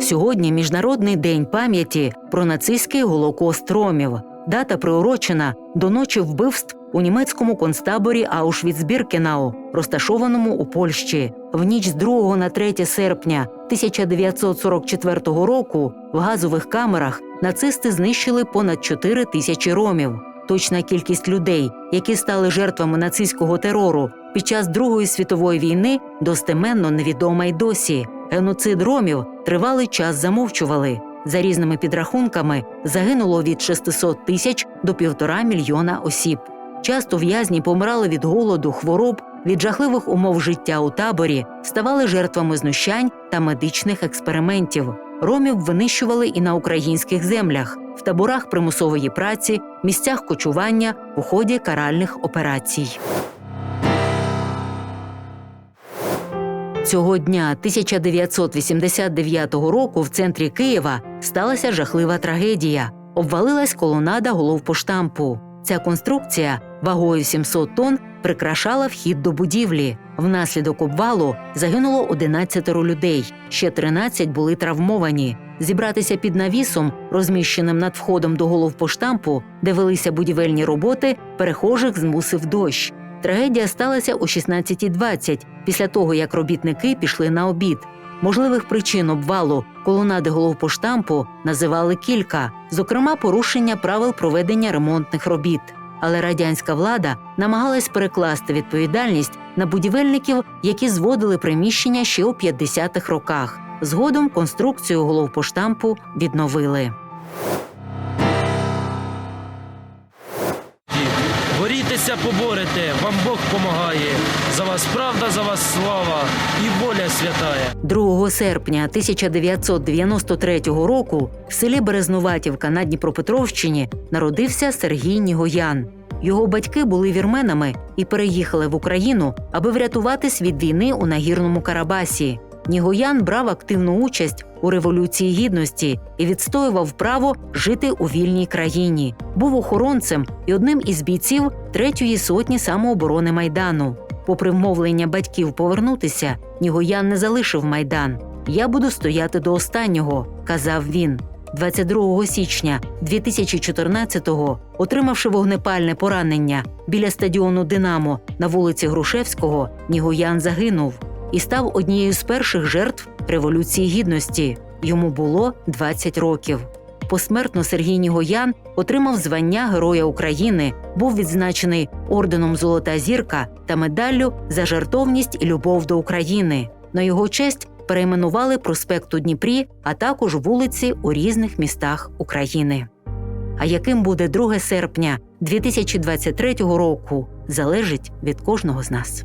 Сьогодні міжнародний день пам'яті про нацистський голокост ромів. Дата приурочена до ночі вбивств у німецькому концтаборі Аушвіц-Біркенау, розташованому у Польщі. В ніч з 2 на 3 серпня 1944 року в газових камерах нацисти знищили понад 4 тисячі ромів. Точна кількість людей, які стали жертвами нацистського терору під час Другої світової війни, достеменно невідома й досі. Геноцид ромів тривалий час замовчували. За різними підрахунками загинуло від 600 тисяч до півтора мільйона осіб. Часто в'язні помирали від голоду, хвороб, від жахливих умов життя у таборі, ставали жертвами знущань та медичних експериментів. Ромів винищували і на українських землях, в таборах примусової праці, місцях кочування у ході каральних операцій. Цього дня 1989 року в центрі Києва сталася жахлива трагедія. Обвалилась колонада головпоштампу. Ця конструкція вагою 700 тонн прикрашала вхід до будівлі. Внаслідок обвалу загинуло 11 людей, ще 13 були травмовані. Зібратися під навісом, розміщеним над входом до головпоштампу, де велися будівельні роботи, перехожих змусив дощ. Трагедія сталася о 16.20, після того як робітники пішли на обід. Можливих причин обвалу колонади головпоштампу називали кілька, зокрема, порушення правил проведення ремонтних робіт. Але радянська влада намагалась перекласти відповідальність на будівельників, які зводили приміщення ще у 50-х роках. Згодом конструкцію головпоштампу відновили. Борітеся, поборете, вам Бог помагає. За вас правда, за вас слава і воля святая. 2 серпня 1993 року в селі Березнуватівка на Дніпропетровщині народився Сергій Нігоян. Його батьки були вірменами і переїхали в Україну, аби врятуватись від війни у нагірному Карабасі. Нігоян брав активну участь у революції гідності і відстоював право жити у вільній країні. Був охоронцем і одним із бійців третьої сотні самооборони майдану. Попри вмовлення батьків повернутися, Нігоян не залишив майдан. Я буду стояти до останнього, казав він. 22 січня 2014-го, отримавши вогнепальне поранення біля стадіону Динамо на вулиці Грушевського, Нігоян загинув і став однією з перших жертв Революції Гідності. Йому було 20 років. Посмертно Сергій Нігоян отримав звання Героя України, був відзначений орденом Золота зірка та медаллю за жертовність і любов до України. На його честь перейменували проспект у Дніпрі, а також вулиці у різних містах України. А яким буде 2 серпня 2023 року, залежить від кожного з нас.